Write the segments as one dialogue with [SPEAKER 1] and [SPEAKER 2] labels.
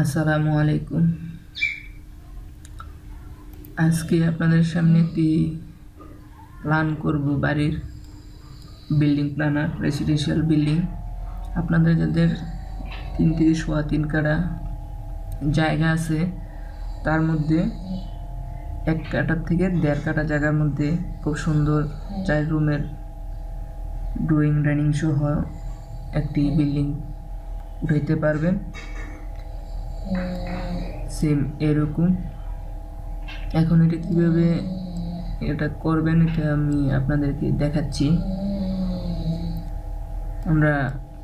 [SPEAKER 1] আসসালামু আলাইকুম। আজকে আপনাদের সামনে একটি প্ল্যান করব বাড়ির বিল্ডিং প্ল্যানার রেসিডেন্সিয়াল বিল্ডিং আপনাদের যাদের তিন থেকে সোয়া তিন কাটা জায়গা আছে, তার মধ্যে এক কাটার থেকে দেড় কাটা জায়গার মধ্যে খুব সুন্দর চার রুমের ড্রয়িং ডাইনিং সহ একটি বিল্ডিং উঠাইতে পারবেন। সেম এরকম। এখন এটা কীভাবে এটা করবেন, এটা আমি আপনাদেরকে দেখাচ্ছি। আমরা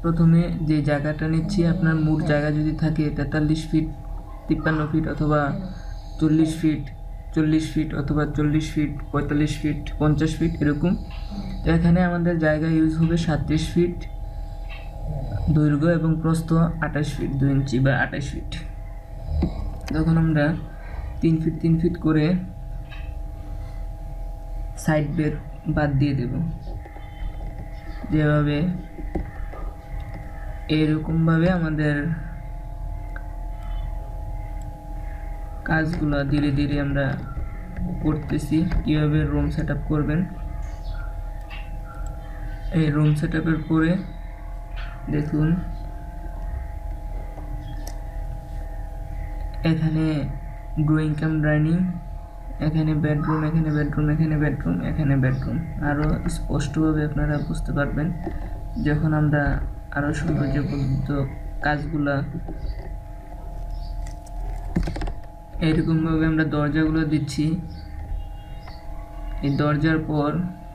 [SPEAKER 1] প্রথমে যে জায়গাটা নিচ্ছি, আপনার মোট জায়গা যদি থাকে তেতাল্লিশ ফিট, তিপ্পান্ন ফিট অথবা চল্লিশ ফিট চল্লিশ ফিট অথবা চল্লিশ ফিট, পঁয়তাল্লিশ ফিট, পঞ্চাশ ফিট, এরকম। তো এখানে আমাদের জায়গা ইউজ হবে সাতত্রিশ ফিট দৈর্ঘ্য এবং প্রস্থ আঠাশ ফিট, দুই ইঞ্চি বা আঠাশ ফিট। তখন আমরা তিন ফিট তিন ফিট করে সাইড বেড বাদ দিয়ে দেব, যেভাবে এরকমভাবে আমাদের কাজগুলো ধীরে ধীরে আমরা করতেছি। কীভাবে রুম সেট করবেন? এই রুম সেট পরে দেখুন এখানে ড্রয়িং কাম ডাইনিং এখানে বেডরুম এখানে বেডরুম এখানে বেডরুম এখানে বেডরুম আরও স্পষ্টভাবে আপনারা বুঝতে পারবেন, যখন আমরা আরও সৌন্দর্যপূর্ণ কাজগুলা এইরকমভাবে আমরা দরজাগুলো দিচ্ছি, এই দরজার পর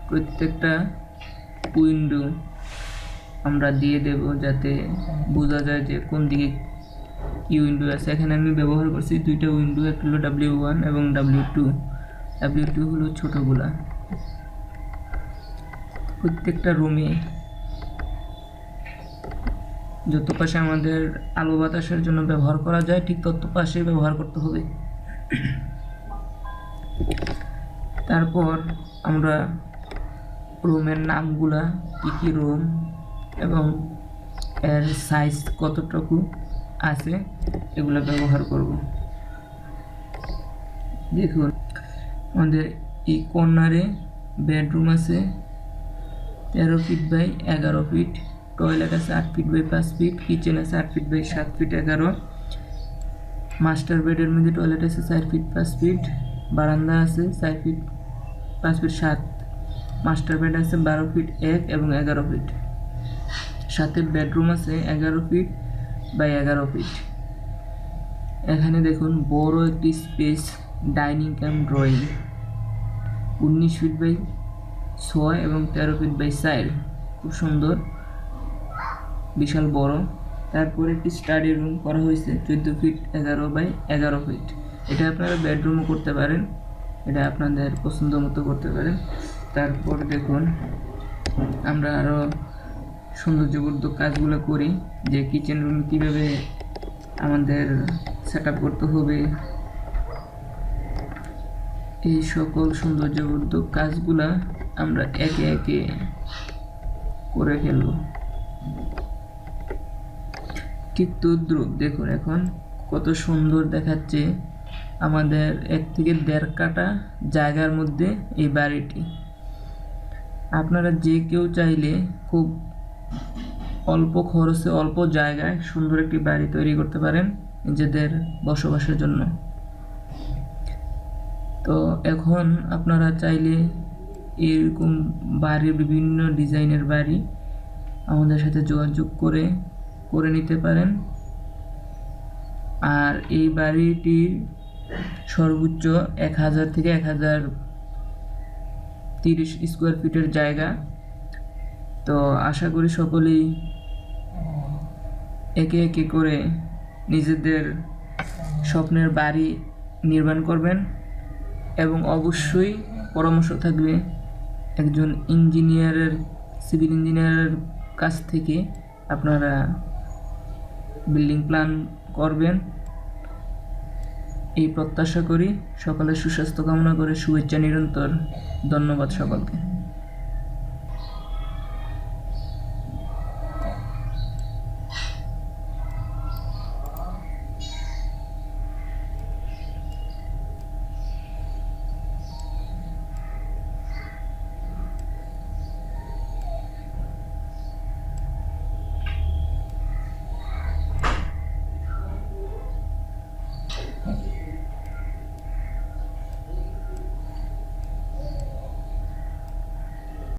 [SPEAKER 1] প্রত্যেকটা উইন্ডো আমরা দিয়ে দেব যাতে বোঝা যায় যে কোন দিকে কি উইন্ডো আছে এখানে আমি ব্যবহার করছি দুইটা উইন্ডো একটা হলো ডাব্লিউ ওয়ান এবং ডাব্লিউ টু। ডাব্লিউ টু হলো ছোটোগুলা। প্রত্যেকটা রুমে যত পাশে আমাদের আলো বাতাসের জন্য ব্যবহার করা যায়, ঠিক তত পাশে ব্যবহার করতে হবে। তারপর আমরা রুমের নামগুলা, কী কী রুম এবং এর সাইজ কতটুকু আছে, এগুলো ব্যবহার করব। দেখুন, আমাদের এই কর্নারে বেডরুম আছে, তেরো ফিট বাই এগারো ফিট, টয়লেট আছে আট ফিট বাই পাঁচ ফিট, কিচেন আছে আট ফিট বাই সাত ফিট এগারো, মাস্টার বেডের মধ্যে টয়লেট আছে চার ফিট পাঁচ ফিট, বারান্দা আছে চার ফিট পাঁচ ফিট সাত, মাস্টার বেড আছে বারো ফিট এক এবং এগারো ফিট। সাথে বেডরুম আছে এগারো ফিট বাই এগারো ফিট এখানে দেখুন বড় একটি স্পেস ডাইনিং ক্যাম ড্রয়িং উনিশ ফিট বাই ছয় এবং তেরো ফিট বাই চার। খুব সুন্দর। বিশাল বড়। তারপরে একটি স্টাডি রুম করা হয়েছে, চোদ্দ ফিট এগারো বাই এগারো ফিট এটা আপনারা বেডরুমও করতে পারেন। এটা আপনাদের পছন্দ মতো করতে পারেন। তারপর দেখুন, আমরা আরও সৌন্দর্যবর্ধক কাজগুলো করি, যে কিচেন রুম কীভাবে আমাদের সেট করতে হবে। এই সকল সৌন্দর্যবর্ধক কাজগুলা আমরা একে একে করে ফেলব। ঠিক তদ্রুপ দেখুন এখন কত সুন্দর দেখাচ্ছে আমাদের এক থেকে দেড় কাটা জায়গার মধ্যে এই বাড়িটি। আপনারা যে কেউ চাইলে খুব অল্প খরচে অল্প জায়গায় সুন্দর একটি বাড়ি তৈরি করতে পারেন নিজেদের বসবাসের জন্য। তো এখন আপনারা চাইলে এরকম বাড়ির বিভিন্ন ডিজাইনের বাড়ি আমাদের সাথে যোগাযোগ করে করে নিতে পারেন। আর এই বাড়িটির সর্বোচ্চ এক হাজার থেকে এক হাজার তিরিশ স্কোয়ার ফিটের জায়গা। তো আশা করি সকলেই একে একে করে নিজেদের স্বপ্নের বাড়ি নির্মাণ করবেন এবং অবশ্যই পরামর্শ থাকবে একজন ইঞ্জিনিয়ারের, সিভিল ইঞ্জিনিয়ারের কাছ থেকে আপনারা বিল্ডিং প্ল্যান করবেন। এই প্রত্যাশা করি সকলের সুস্বাস্থ্য কামনা করে শুভেচ্ছা নিরন্তর। ধন্যবাদ সকলকে।